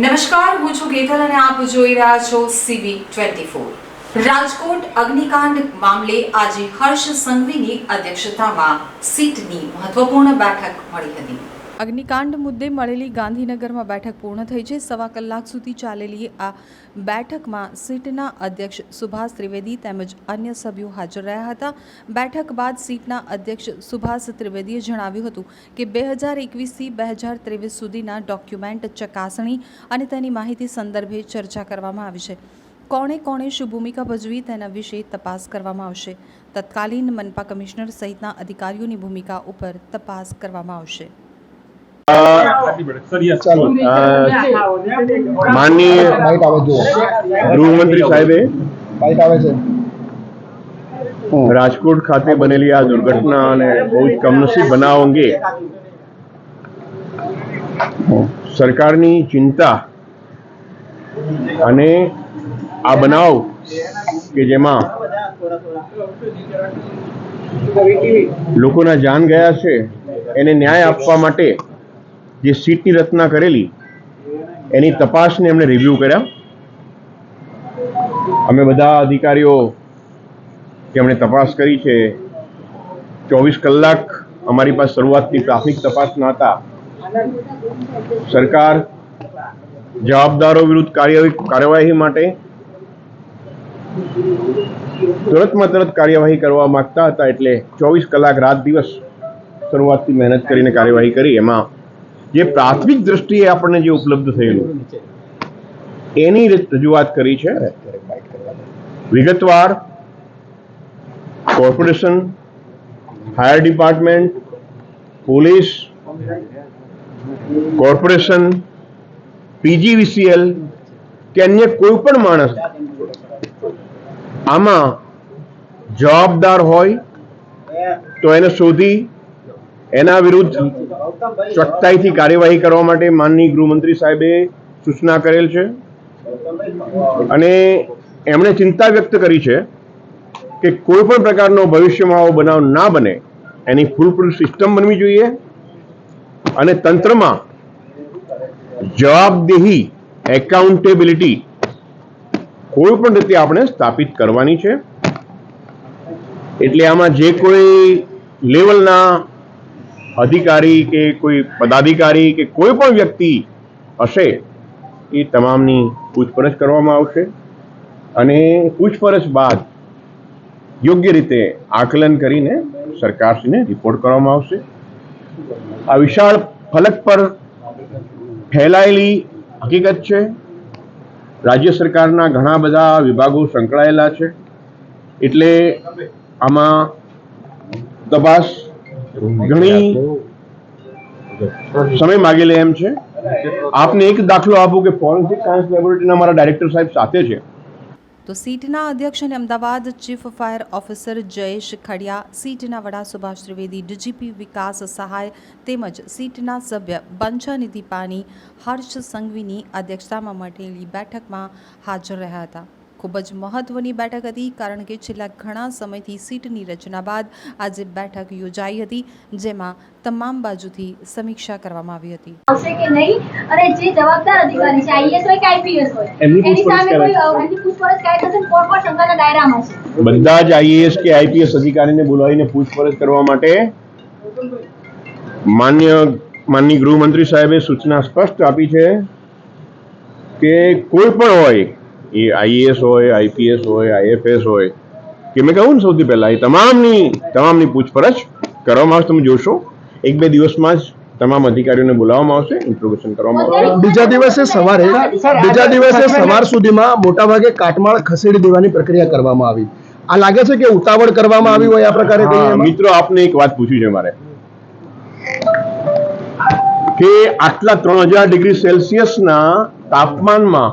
નમસ્કાર હું છું કેતલ અને આપ જોઈ રહ્યા છો C B twenty four Rajkot અગ્નિકાંડ મામલે આજે હર્ષ સંઘવીની અધ્યક્ષતામાં સીટની મહત્વપૂર્ણ બેઠક મળી હતી અગ્નિકાંડ મુદ્દે મળેલી ગાંધીનગરમાં બેઠક પૂર્ણ થઈ છે. સવા કલાક સુધી ચાલેલી આ બેઠકમાં સીટના અધ્યક્ષ સુભાષ ત્રિવેદી તેમજ અન્ય સભ્યો હાજર રહ્યા હતા. બેઠક બાદ સીટના અધ્યક્ષ સુભાષ ત્રિવેદીએ જણાવ્યું હતું કે બે હજાર એકવીસથી બે હજાર ત્રેવીસ સુધીના ડોક્યુમેન્ટ ચકાસણી અને તેની માહિતી સંદર્ભે ચર્ચા કરવામાં આવી છે. કોણે કોણે શું ભૂમિકા ભજવી તેના વિશે તપાસ કરવામાં આવશે. તત્કાલીન મનપા કમિશનર સહિતના અધિકારીઓની ભૂમિકા ઉપર તપાસ કરવામાં આવશે. માનનીય ગૃહમંત્રી સાહેબે રાજકોટ ખાતે બનેલી આ દુર્ઘટના અને બહુ જ કમનસીબ બનાવ અંગે સરકારની ચિંતા અને આ બનાવ કે જેમાં લોકોના જાન ગયા છે એને ન્યાય આપવા માટે જે સીટની રચના કરેલી, એની તપાસને એમણે રિવ્યૂ કર્યા. અમે બધા અધિકારીઓ જેમણે તપાસ કરી છે. ચોવીસ કલાક અમારી પાસે શરૂઆતથી પ્રાથમિક તપાસના હતા. સરકાર જવાબદારો વિરુદ્ધ કાર્ય કાર્યવાહી માટે તુરંતમાં તરત કાર્યવાહી કરવા માંગતા હતા એટલે ચોવીસ કલાક રાત દિવસ શરૂઆતથી મહેનત કરીને કાર્યવાહી કરી. એમાં જે પ્રાથમિક દ્રષ્ટિએ આપણને જે ઉપલબ્ધ થયેલું. એની રજૂઆત કરી છે. વિગતવાર corporation, fire department, police, corporation, PGVCL, કે અન્ય કોઈ પણ માણસ. આમાં જવાબદાર હોય તો એને શોધી એના વિરુદ્ધ ચોકસાઈથી કાર્યવાહી કરવા માટે માનનીય ગૃહમંત્રી સાહેબે સૂચના કરેલ છે. અને એમણે ચિંતા વ્યક્ત કરી છે કે કોઈ પણ પ્રકારનો ભવિષ્યમાં આવો બનાવ ના બને, એની ફૂલપ્રૂફ સિસ્ટમ બનવી જોઈએ અને તંત્રમાં જવાબદેહી એકાઉન્ટેબિલિટી કોઈ પણ રીતે આપણે સ્થાપિત કરવાની છે. એટલે આમાં જે કોઈ લેવલના અધિકારી કે કોઈ પદાધિકારી કે કોઈ પણ વ્યક્તિ હશે, એ તમામની પૂછપરછ કરવામાં આવશે અને પૂછપરછ બાદ યોગ્ય રીતે આકલન કરીને સરકારશ્રીને રિપોર્ટ કરવામાં આવશે. આ વિશાળ ફલક પર ફેલાયેલી હકીકત છે. રાજ્ય સરકારના ઘણા બધા વિભાગો સંકળાયેલા છે. એટલે આમાં તપાસ ઘણી સમય માગી લે એમ છે. આપને એક દાખલો આપો કે ફોરેન્સિક સાયન્સ લેબોરેટરીના મારા ડાયરેક્ટર સાહેબ સાથે છે. તો સીટના અધ્યક્ષ અને Ahmedabad chief fire officer Jayesh Khadiya, સીટના વડા સુભાષ ત્રિવેદી, ડીજીપી વિકાસ સહાય તેમજ સીટના સભ્ય બંછાનિધિ પાની હર્ષ સંઘવીની અધ્યક્ષતામાં મળેલી બેઠકમાં હાજર રહ્યા હતા. ખૂબ જ મહત્વની બેઠક હતી કારણ કે છેલ્લા ઘણા સમયથી સીટની રચના બાદ આજે બેઠક યોજાઈ હતી જેમાં તમામ બાજુથી સમીક્ષા કરવામાં આવી હતી. આવશે કે નહીં? અને જે જવાબદાર અધિકારી છે આઈએસ હોય કે આઈપીએસ હોય એની સામે કોઈ એની પૂછપરછ કાય થશે કોર્ટ પણ શંકાના દાયરામાં છે? બધા જ આઈએએસ કે આઈપીએસ અધિકારીને બોલાવીને પૂછપરછ કરવા માટે માન્ય માનની ગૃહમંત્રી સાહેબે સૂચના સ્પષ્ટ આપી છે કે કોઈ પણ હોય એ આઈએએસ હોય આઈપીએસ હોય આઈએફએસ હોય કે મેં કહું ને સૌથી પહેલા એ તમામની તમામની પૂછપરછ કરવામાં આવશે તમે જોશો. એક બે દિવસમાં જ તમામ અધિકારીઓને બોલાવવામાં આવશે ઇન્ટ્રોગેશન કરવામાં આવશે. બીજા દિવસે સવારે બીજા દિવસે સવાર સુધીમાં મોટાભાગે કાટમાળ ખસેડી દેવાની પ્રક્રિયા કરવામાં આવી. આ લાગે છે કે ઉતાવળ કરવામાં આવી હોય આ પ્રકારે? મિત્રો આપને એક વાત પૂછવી છે મારે. કે આટલા ત્રણ હજાર ડિગ્રી સેલ્સિયસના તાપમાનમાં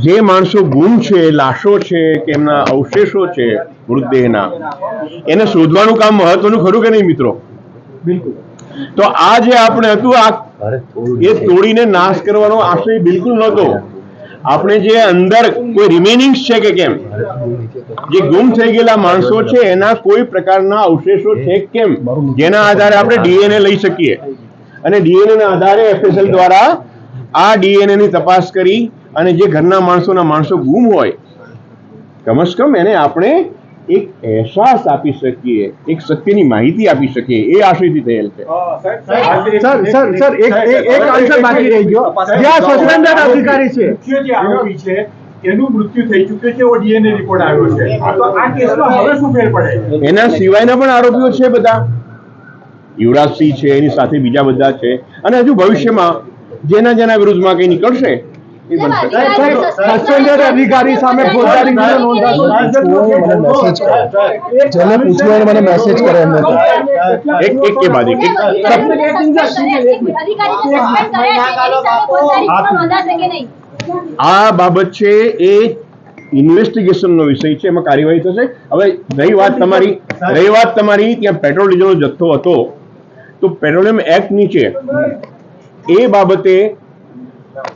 જે માણસો ગુમ છે લાશો છે કે એમના અવશેષો છે મૃતદેહના એને શોધવાનું કામ મહત્વનું ખરું કે નહીં મિત્રો? તો આ જે આપણે હતું આ એ તોડીને નાશ કરવાનો આશય બિલકુલ નહોતો. આપણે જે અંદર કોઈ રિમેનિંગ છે કે કેમ? જે ગુમ થઈ ગયેલા માણસો છે એના કોઈ પ્રકારના અવશેષો છે કેમ? જેના આધારે આપણે ડીએનએ લઈ શકીએ. અને ડીએનએ ના આધારે એફએસએલ દ્વારા આ ડીએનએ ની તપાસ કરી અને જે ઘરના માણસોના માણસો ગુમ હોય કમસ કમ એને આપણે એક અહેસાસ આપી શકીએ એક સત્યની માહિતી આપી શકીએ. એ આશયથી થયેલ છે. સર સર સર એક એક આન્સર બાકી રહી ગયો. જે આ સસ્પેન્ડેડ અધિકારી છે. જે આરોપી છે એનું મૃત્યુ થઈ ચૂક્યું છે એવો ડીએનએ રિપોર્ટ આવ્યો છે. તો આ કેસમાં હવે શું ફેર પડે? એના સિવાયના પણ આરોપીઓ છે બધા. યુવરાજસિંહ છે એની સાથે બીજા બધા છે. અને હજુ ભવિષ્યમાં જેના જેના વિરુદ્ધમાં કઈ નીકળશે સસ્પેન્ડેડ અધિકારી સામે ફોજદારી ગુનો નોંધાશે જેને પૂછવું મને મેસેજ કરે એમને એક એક કે બાદ એક આ બાબત છે એ ઇન્વેસ્ટિગેશનનો વિષય છે એમાં કાર્યવાહી થશે હવે રહી વાત તમારી રહી વાત તમારી ત્યાં પેટ્રોલ ડીઝલનો જથ્થો હતો તો પેટ્રોલિયમ એક્ટ નીચે એ બાબતે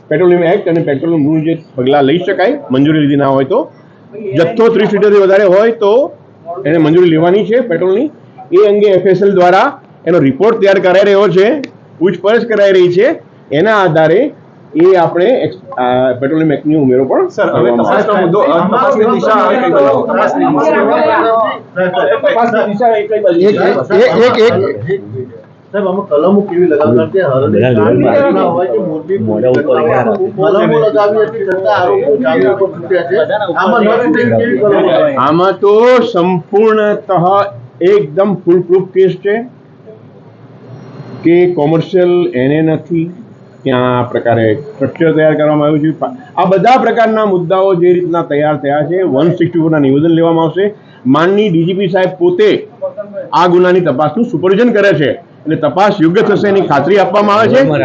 પેટ્રોલિયમ એક્ટ અને પેટ્રોલિયમ રૂલ જે પગલાં લઈ શકાય મંજૂરી લીધી ના હોય તો. જથ્થો ત્રીસ લીટરથી વધારે હોય તો એને મંજૂરી લેવાની છે પેટ્રોલની. એ અંગે એફએસએલ દ્વારા એનો રિપોર્ટ તૈયાર કરાઈ રહ્યો છે પૂછપરછ કરાઈ રહી છે. એના આધારે એ આપણે પેટ્રોલિયમ એક્ટની ઉમેરો પણ સર હવે તપાસનો મુદ્દો તપાસની દિશા હવે કઈ બાજુ? તપાસની દિશા એક એક એક સાહેબ આમાં કલમો કેવી લગાવતા? કે હરણી હોય કે મોરબી કલમો લગાવી હતી છતાં આરોપીઓ જામીન પર છૂટ્યા છે. આમાં ન કેવી કલમો? આમાં તો સંપૂર્ણતઃ એકદમ ફૂલ પ્રૂફ કેસ છે કે કોમર્શિયલ એને નથી ત્યાં આ પ્રકારે સ્ટ્રક્ચર તૈયાર કરવામાં આવ્યું છે. આ બધા પ્રકારના મુદ્દાઓ જે રીતના તૈયાર થયા છે વન સિક્સટી ફોરના નિવેદન લેવામાં આવશે. માનની ડીજીપી સાહેબ પોતે આ ગુનાની તપાસનું સુપરવિઝન કરે છે. એટલે તપાસ યોગ્ય થશે એની ખાતરી આપવામાં આવે છે?